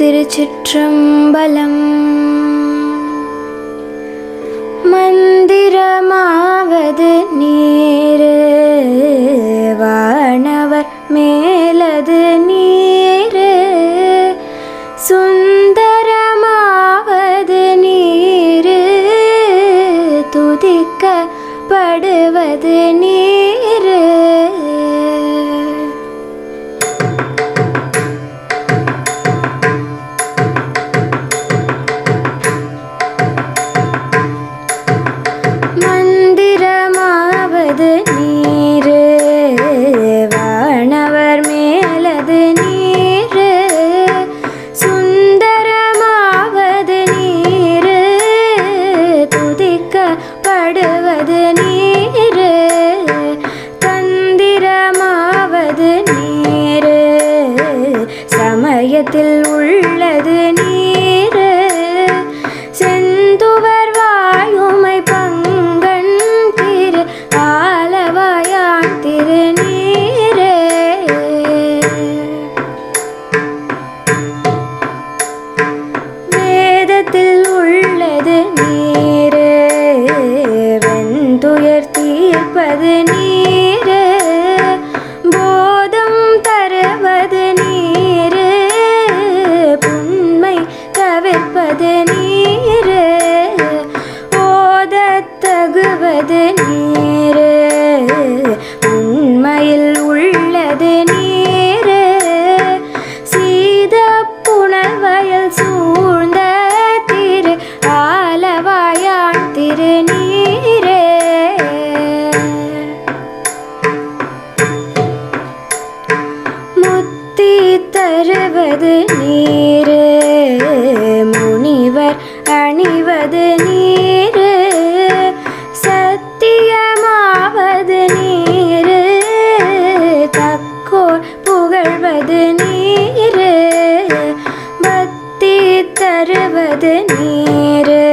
திருச்சிற்றம்பலம். மந்திரமாவது நீரு வானவர் மேலது நீரு. சுந்தரமாவது நீரு துதிக்கப்படுவது நீர் உள்ளது நீரு. உண்மையில் உள்ளது நீரு. சீத புனல்வயல் சூழ்ந்த திரு ஆலவாயான் திருநீரே முத்தி தருவது நீரு. முனிவர் அணிவது நீர். தருவது நீரு பக்தி தருவது நீரு.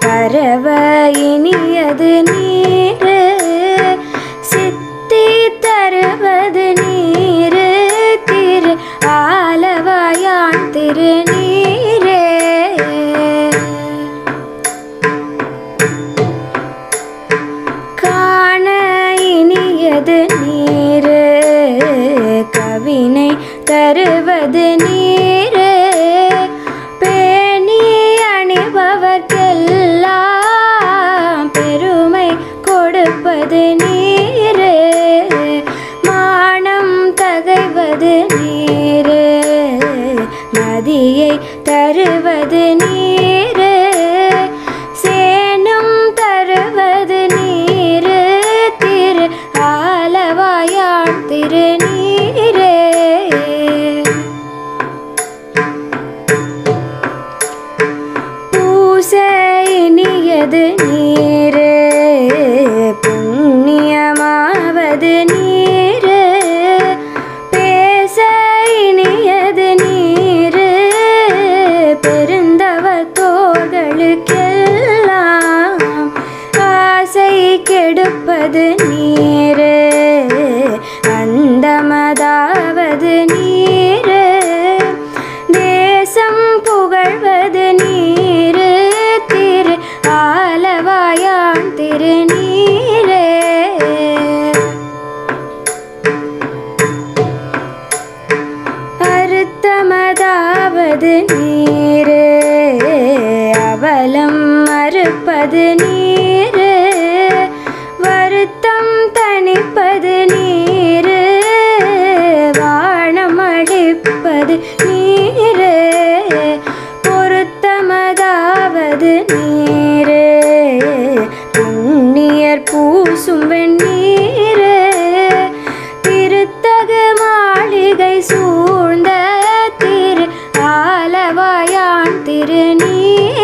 பரவ இனியது நீரு சித்தி தருவது நீரு. திரு ஆலவாயான் திருநீரே. காண இனியது நீர் வினை தருவது நீர். பேணி அணிபவர்க்கெல்லாம் பெருமை கொடுப்பது நீர். மானம் தகைவது நீர். மதியை தருவது நீர். கெடுப்பது நீரு அந்தமதாவது நீர். தேசம் புகழ்வது நீர் திரு ஆலவாயான் திருநீரே. அறுத்தமதாவது நீர் அவலம் மறுப்பது நீர் நீரே பொருத்தமதாவது நீரே. புண்ணியர் பூசும் வெண்ணீரே திருத்தகு மாளிகை சூழ்ந்த திரு ஆலவாயான் திருநீர்.